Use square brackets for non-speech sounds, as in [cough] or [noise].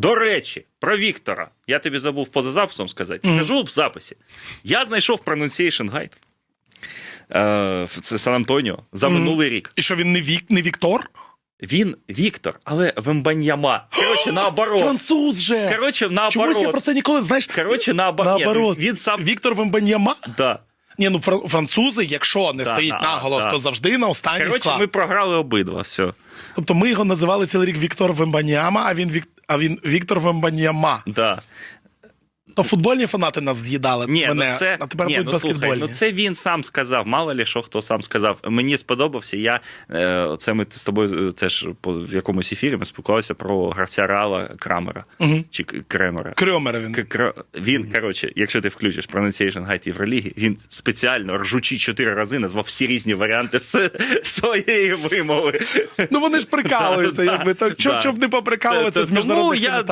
До речі, про Віктора. Я тобі забув поза записом сказати. Скажу в записі. Я знайшов pronunciation guide. Е, це Сан-Антоніо за минулий рік. І що він не Вік, не Віктор? Він Віктор, але Вембаньяма. Коротше, [gasps] наоборот. Француз же. Коротше, Чомусь я про це ніколи, знаєш, Коротше, наоборот. Наоборот. Він сам. Віктор Вембаньяма. Да. Ні, ну фра- французи, якщо не Да, стоїть да, наголос, да. то завжди на останній Коротше, склад. ми програли обидва. Все. Тобто ми його називали цілий рік Віктор Вембаньяма, а він Вік... а він Віктор Вамбаньяма. Да. То футбольні фанати нас з'їдали Ні, мене, ну це, а тепер ні, будуть ну, слухай, ну це він сам сказав. Мало ли що хто сам сказав. Мені сподобався. Я е, це ми з тобою е, це ж по в якомусь ефірі ми спілкувалися про гравця Реала Крамера Мгм. чи К- Кремера. Він. К- Кра- Він, коротше, якщо ти включиш pronunciation guide Євроліги, він спеціально ржучи чотири рази назвав всі різні варіанти [laughs] своєї вимови. Ну вони ж прикалуються, якби так. [laughs] Щоб, не поприкалуватися з та-